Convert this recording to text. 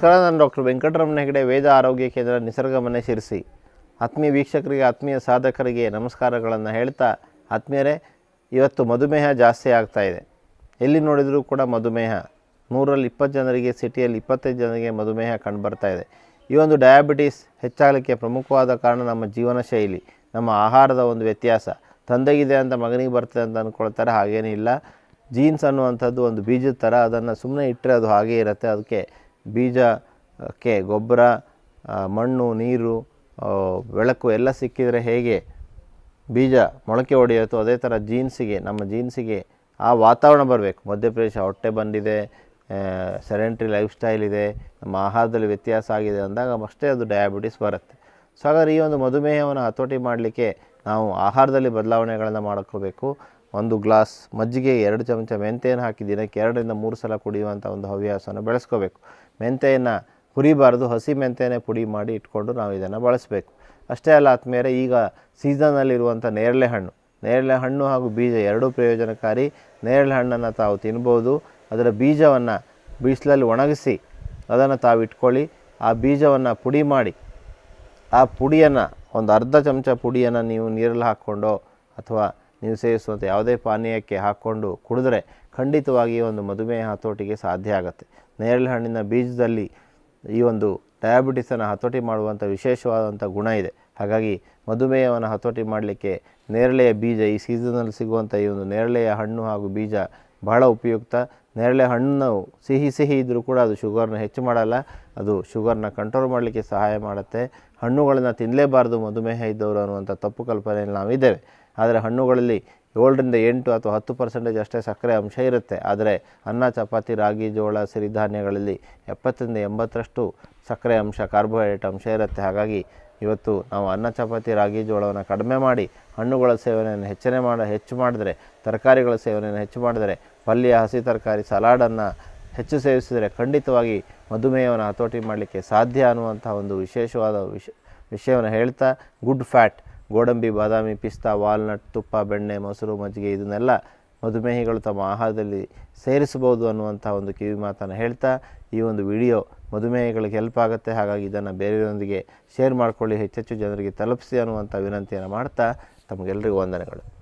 ನಾನು ಡಾಕ್ಟರ್ ವೆಂಕಟರಮಣ ಹೆಗಡೆ ವೇದ ಆರೋಗ್ಯ ಕೇಂದ್ರ ನಿಸರ್ಗ ಮನೆ ಆತ್ಮೀಯ ವೀಕ್ಷಕರಿಗೆ, ಆತ್ಮೀಯ ಸಾಧಕರಿಗೆ ನಮಸ್ಕಾರಗಳನ್ನು ಹೇಳ್ತಾ, ಆತ್ಮೀಯರೇ, ಇವತ್ತು ಮಧುಮೇಹ ಜಾಸ್ತಿ ಆಗ್ತಾ ಇದೆ. ಎಲ್ಲಿ ನೋಡಿದರೂ ಕೂಡ ಮಧುಮೇಹ. ನೂರಲ್ಲಿ ಇಪ್ಪತ್ತು ಜನರಿಗೆ, ಸಿಟಿಯಲ್ಲಿ ಇಪ್ಪತ್ತೈದು ಜನರಿಗೆ ಮಧುಮೇಹ ಕಂಡುಬರ್ತಾ ಇದೆ. ಈ ಒಂದು ಡಯಾಬಿಟೀಸ್ ಹೆಚ್ಚಾಗಲಿಕ್ಕೆ ಪ್ರಮುಖವಾದ ಕಾರಣ ನಮ್ಮ ಜೀವನ ಶೈಲಿ ನಮ್ಮ ಆಹಾರದ ಒಂದು ವ್ಯತ್ಯಾಸ. ತಂದೆಗಿದೆ ಅಂತ ಮಗನಿಗೆ ಬರ್ತದೆ ಅಂತ ಅಂದ್ಕೊಳ್ತಾರೆ ಹಾಗೇನಿಲ್ಲ ಜೀನ್ಸ್ ಅನ್ನುವಂಥದ್ದು ಒಂದು ಬೀಜದ ಥರ, ಅದನ್ನು ಸುಮ್ಮನೆ ಇಟ್ಟರೆ ಅದು ಹಾಗೇ ಇರುತ್ತೆ. ಅದಕ್ಕೆ ಬೀಜಕ್ಕೆ ಗೊಬ್ಬರ ಮಣ್ಣು, ನೀರು ಬೆಳಕು ಎಲ್ಲ ಸಿಕ್ಕಿದರೆ ಹೇಗೆ ಬೀಜ ಮೊಳಕೆ ಹೊಡೆಯುತ್ತೋ ಅದೇ ಥರ ಜೀನ್ಸಿಗೆ, ನಮ್ಮ ಜೀನ್ಸಿಗೆ ಆ ವಾತಾವರಣ ಬರಬೇಕು. ಮಧ್ಯಪ್ರದೇಶ ಹೊಟ್ಟೆ ಬಂದಿದೆ ಸೆಡೆಂಟ್ರಿ ಲೈಫ್ ಸ್ಟೈಲ್ ಇದೆ, ನಮ್ಮ ಆಹಾರದಲ್ಲಿ ವ್ಯತ್ಯಾಸ ಆಗಿದೆ ಅಂದಾಗ ಅಷ್ಟೇ ಅದು ಡಯಾಬಿಟಿಸ್ ಬರುತ್ತೆ. ಸೊ ಹಾಗಾದ್ರೆ ಈ ಒಂದು ಮಧುಮೇಹವನ್ನು ಹತೋಟಿ ಮಾಡಲಿಕ್ಕೆ ನಾವು ಆಹಾರದಲ್ಲಿ ಬದಲಾವಣೆಗಳನ್ನು ಮಾಡ್ಕೋಬೇಕು. ಒಂದು ಗ್ಲಾಸ್ ಮಜ್ಜಿಗೆ, ಎರಡು ಚಮಚ ಮೆಂತೆಯನ್ನು ಹಾಕಿ ದಿನಕ್ಕೆ ಎರಡರಿಂದ ಮೂರು ಸಲ ಕುಡಿಯುವಂಥ ಒಂದು ಹವ್ಯಾಸವನ್ನು ಬೆಳೆಸ್ಕೋಬೇಕು. ಮೆಂತೆಯನ್ನು ಹುರಿಬಾರ್ದು, ಹಸಿ ಮೆಂತೆಯೇ ಪುಡಿ ಮಾಡಿ ಇಟ್ಕೊಂಡು ನಾವು ಇದನ್ನು ಬಳಸಬೇಕು. ಅಷ್ಟೇ ಅಲ್ಲ ಆದ್ಮೇಲೆ ಈಗ ಸೀಸನಲ್ಲಿರುವಂಥ ನೇರಳೆ ಹಣ್ಣು. ನೇರಳೆ ಹಣ್ಣು ಹಾಗೂ ಬೀಜ ಎರಡೂ ಪ್ರಯೋಜನಕಾರಿ. ನೇರಳೆ ಹಣ್ಣನ್ನು ತಾವು ತಿನ್ಬೋದು. ಅದರ ಬೀಜವನ್ನು ಬಿಸಿಲಲ್ಲಿ ಒಣಗಿಸಿ ಅದನ್ನು ತಾವು ಇಟ್ಕೊಳ್ಳಿ. ಆ ಬೀಜವನ್ನು ಪುಡಿ ಮಾಡಿ, ಆ ಪುಡಿಯನ್ನು ಒಂದು ಅರ್ಧ ಚಮಚ ಪುಡಿಯನ್ನು ನೀವು ನೀರಲ್ಲಿ ಹಾಕ್ಕೊಂಡೋ ಅಥವಾ ನೀವು ಸೇವಿಸುವಂಥ ಯಾವುದೇ ಪಾನೀಯಕ್ಕೆ ಹಾಕ್ಕೊಂಡು ಕುಡಿದ್ರೆ ಖಂಡಿತವಾಗಿ ಒಂದು ಮಧುಮೇಹ ಹತೋಟಿಗೆ ಸಾಧ್ಯ ಆಗುತ್ತೆ. ನೇರಳೆ ಹಣ್ಣಿನ ಬೀಜದಲ್ಲಿ ಈ ಒಂದು ಡಯಾಬಿಟಿಸನ್ನು ಹತೋಟಿ ಮಾಡುವಂಥ ವಿಶೇಷವಾದಂಥ ಗುಣ ಇದೆ. ಹಾಗಾಗಿ ಮಧುಮೇಹವನ್ನು ಹತೋಟಿ ಮಾಡಲಿಕ್ಕೆ ನೇರಳೆಯ ಬೀಜ, ಈ ಸೀಸನಲ್ಲಿ ಸಿಗುವಂಥ ಈ ಒಂದು ನೇರಳೆಯ ಹಣ್ಣು ಹಾಗೂ ಬೀಜ ಬಹಳ ಉಪಯುಕ್ತ. ನೇರಳೆ ಹಣ್ಣು ಸಿಹಿ ಸಿಹಿ ಇದ್ದರೂ ಕೂಡ ಅದು ಶುಗರ್ನ ಹೆಚ್ಚು ಮಾಡಲ್ಲ, ಅದು ಶುಗರ್ನ ಕಂಟ್ರೋಲ್ ಮಾಡಲಿಕ್ಕೆ ಸಹಾಯ ಮಾಡುತ್ತೆ. ಹಣ್ಣುಗಳನ್ನು ತಿನ್ನಲೇಬಾರ್ದು ಮಧುಮೇಹ ಇದ್ದವರು ಅನ್ನುವಂಥ ತಪ್ಪು ಕಲ್ಪನೆಯಲ್ಲಿ ನಾವಿದ್ದೇವೆ. ಆದರೆ ಹಣ್ಣುಗಳಲ್ಲಿ ಏಳರಿಂದ ಎಂಟು ಅಥವಾ ಹತ್ತು ಪರ್ಸೆಂಟೇಜ್ ಅಷ್ಟೇ ಸಕ್ಕರೆ ಅಂಶ ಇರುತ್ತೆ. ಆದರೆ ಅನ್ನ, ಚಪಾತಿ, ರಾಗಿ, ಜೋಳ ಸಿರಿಧಾನ್ಯಗಳಲ್ಲಿ ಎಪ್ಪತ್ತರಿಂದ ಎಂಬತ್ತರಷ್ಟು ಸಕ್ಕರೆ ಅಂಶ ಕಾರ್ಬೋಹೈಡ್ರೇಟ್ ಅಂಶ ಇರುತ್ತೆ. ಹಾಗಾಗಿ ಇವತ್ತು ನಾವು ಅನ್ನ, ಚಪಾತಿ, ರಾಗಿ, ಜೋಳವನ್ನು ಕಡಿಮೆ ಮಾಡಿ ಹಣ್ಣುಗಳ ಸೇವನೆಯನ್ನು ಹೆಚ್ಚನೆ ಮಾಡ, ಹೆಚ್ಚು ಮಾಡಿದರೆ, ತರಕಾರಿಗಳ ಸೇವನೆಯನ್ನು ಹೆಚ್ಚು ಮಾಡಿದರೆ, ಪಲ್ಯ, ಹಸಿ ತರಕಾರಿ, ಸಲಾಡನ್ನು ಹೆಚ್ಚು ಸೇವಿಸಿದರೆ ಖಂಡಿತವಾಗಿ ಮಧುಮೇಹವನ್ನು ಹತೋಟಿ ಮಾಡಲಿಕ್ಕೆ ಸಾಧ್ಯ ಅನ್ನುವಂಥ ಒಂದು ವಿಶೇಷವಾದ ವಿಷ, ವಿಷಯವನ್ನು ಹೇಳ್ತಾ, ಗುಡ್ ಫ್ಯಾಟ್ ಗೋಡಂಬಿ, ಬಾದಾಮಿ, ಪಿಸ್ತಾ, ವಾಲ್ನಟ್, ತುಪ್ಪ, ಬೆಣ್ಣೆ, ಮೊಸರು, ಮಜ್ಜಿಗೆ ಇದನ್ನೆಲ್ಲ ಮಧುಮೇಹಿಗಳು ತಮ್ಮ ಆಹಾರದಲ್ಲಿ ಸೇರಿಸಬಹುದು ಅನ್ನುವಂಥ ಒಂದು ಕಿವಿ ಮಾತನ್ನು ಹೇಳ್ತಾ ಈ ಒಂದು ವಿಡಿಯೋ ಮಧುಮೇಹಿಗಳಿಗೆ ಹೆಲ್ಪ್ ಆಗುತ್ತೆ. ಹಾಗಾಗಿ ಇದನ್ನು ಬೇರೆಯವರೊಂದಿಗೆ ಶೇರ್ ಮಾಡಿಕೊಳ್ಳಿ, ಹೆಚ್ಚೆಚ್ಚು ಜನರಿಗೆ ತಲುಪಿಸಿ ಅನ್ನುವಂಥ ವಿನಂತಿಯನ್ನು ಮಾಡ್ತಾ ತಮಗೆಲ್ಲರಿಗೂ ವಂದನೆಗಳು.